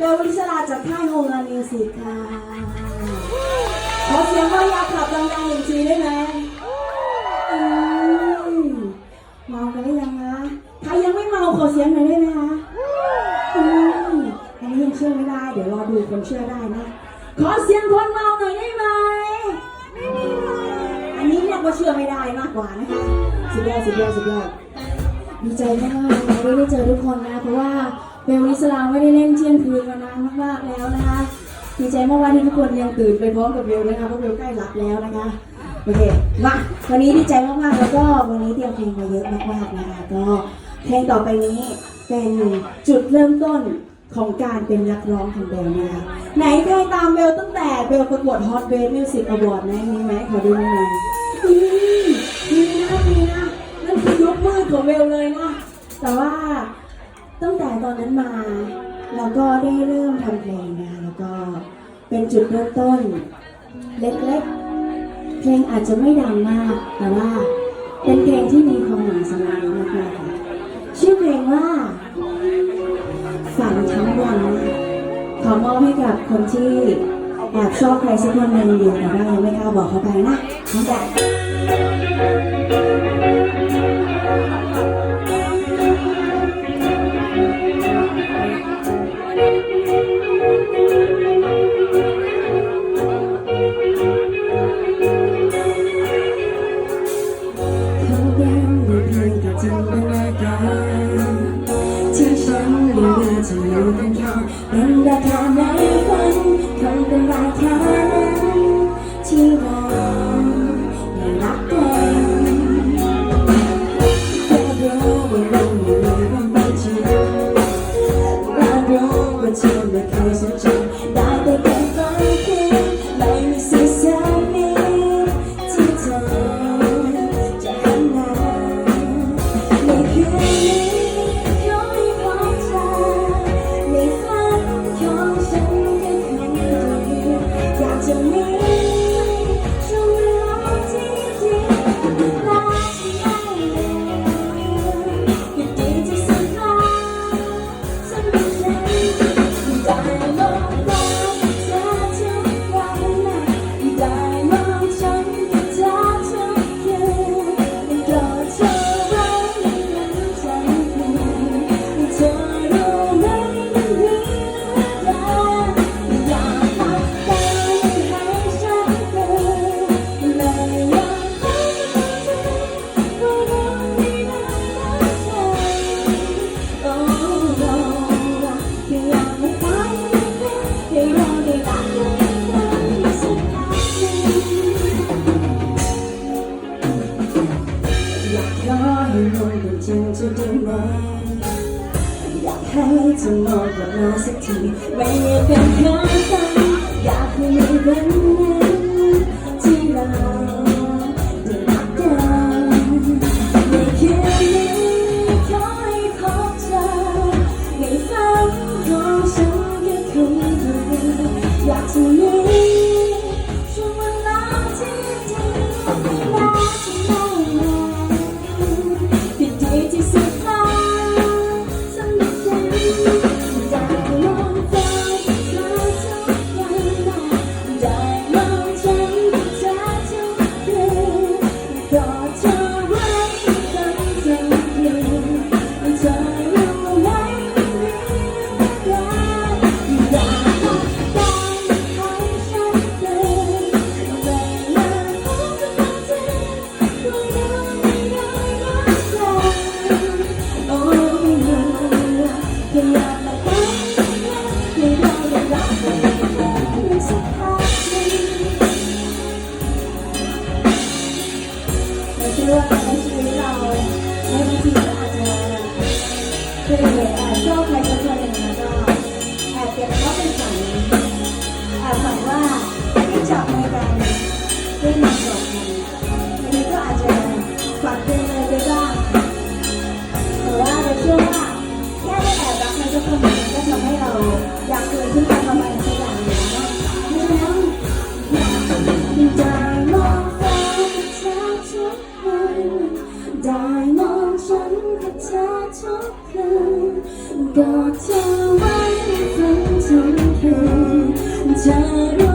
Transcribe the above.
เบลลิสลาจากค่ายโฮลามิวสิกค่ะขอเสียงว่าอยากขับดังๆหนึ่งทีได้ไหมอืมเมากันหรือยังคะใครยังไม่เมาขอเสียงหน่อยได้ไหมคะอืมอันนี้ยังเชื่อไม่ได้ เดี๋ยวรอดูคนเชื่อได้นะ ขอเสียงคนเมาหน่อยได้ไหมอันนี้เรียกว่าเชื่อไม่ได้มากกว่านะคะ สุดยอดสุดยอดสุดยอดดีใจมากๆนะคะได้ได้เจอทุกคนนะเพราะว่า เบลลิสลาไม่ได้เล่นเที่ยงคืนมานานมากๆแล้วนะคะดีใจมากๆที่ทุกคนยังตื่นไปพร้อมกับเบลนะคะเพราะเบลใกล้หลับแล้วนะคะโอเคมาวันนี้ดีใจมากๆแล้วก็วันนี้เตรียมเพลงมาเยอะมากๆนะคะก็เพลงต่อไปนี้เป็นจุดเริ่มต้นของการเป็นนักร้องของเบลนะคะไหนเคยตามเบลตั้งแต่เบลประกวด Hot Bass Music Award ไหมมีไหมขอดูหน่อยมีนะมีนะนั่นคือยุคมืดของเบลเลยนะแต่ว่า ตอนนั้นมาเราก็ได้เริ่มทำเพลงนะคะแล้วก็เป็นจุดเริ่มต้นเล็กๆ เพลงอาจจะไม่ดังมาก แต่ว่าเป็นเพลงที่มีความหมายสำหรับเรามากๆค่ะชื่อเพลงว่าฝันทั้งวันะคะขอมอบให้กับคนที่แอบชอบใครสักคนหนึ่งอยู่แต่ว่ายังไม่กล้าบอกเขาไปนะน้องแจ๊คเที่ฉันเรียกว่าจะอยู่กันข้างเป็นราคาใน อย ให้เธอมองกลับมาสักที ไม่อยากเป็นแค่ฝันอยากให้มีวันนั้นที่เรา เราเชื่อว่าในชีวิตเราในบางทีเราอาจจะเคยแอบชคใครสักคนหนึ่ง กคืนบอกเธอไว้ให้ฟังกคืนจะรู้